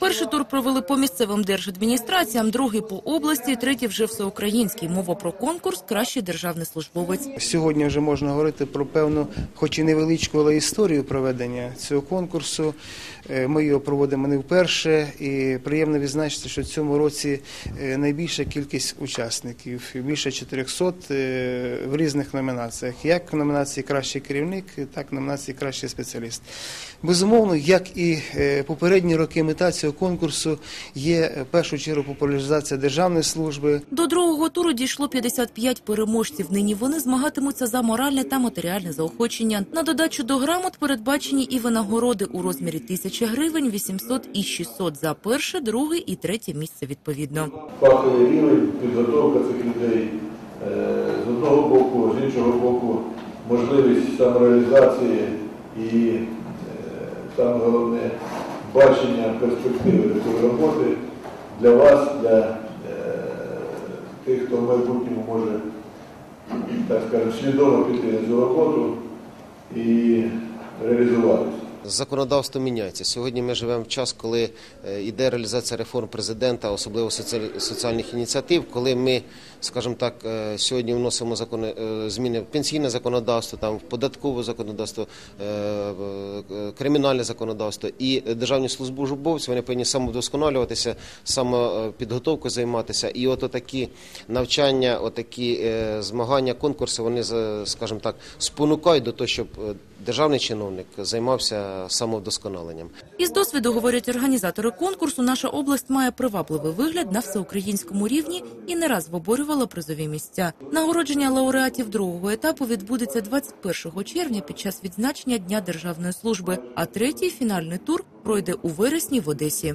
Перший тур провели по місцевим держадміністраціям, другий по області, третій вже всеукраїнський. Мова про конкурс «Кращий державний службовець». Сьогодні вже можна говорити про певну, хоч і невеличку, але історію проведення цього конкурсу. Е, Ми його проводимо не вперше, і приємно відзначити, що в цьому році е, найбільша кількість учасників більше 400 е, в різних номінаціях, як в номінації Кращий керівник, так в номінації Кращий спеціаліст. Безумовно, як і попередні роки, мета цього конкурсу є е, в першу чергу популяризація державної служби, До другого туру дійшло 55 переможців. Нині вони змагатимуться за моральне та матеріальне заохочення. На додачу до грамот передбачені і винагороди у розмірі 1000 гривень, 800 і 600 за перше, друге і третє місце відповідно. фаховий рівень, підготовка цих людей е, з одного боку, з іншого боку, можливість самореалізації і е, саме головне бачення перспективи такої роботи для вас, для е, тих, хто в майбутньому може, так скажемо, свідомо піти на цю роботу і реалізуватися. Законодавство міняється. Сьогодні ми живемо в час, коли е, йде реалізація реформ президента, особливо соціаль- соціальних ініціатив, коли ми, скажімо так, е, сьогодні вносимо закони, е, зміни в пенсійне законодавство, там в податкове законодавство, е, е, кримінальне законодавство і державні службовці вони повинні самовдосконалюватися, самопідготовкою займатися. І от такі навчання, отакі е, змагання, конкурси, вони скажімо так спонукають до того, щоб е, державний чиновник займався самовдосконаленням. Із досвіду, говорять організатори конкурсу, наша область має привабливий вигляд на всеукраїнському рівні і не раз виборювала призові місця. Нагородження лауреатів другого етапу відбудеться 21 червня під час відзначення Дня державної служби, а третій фінальний тур пройде у вересні в Одесі.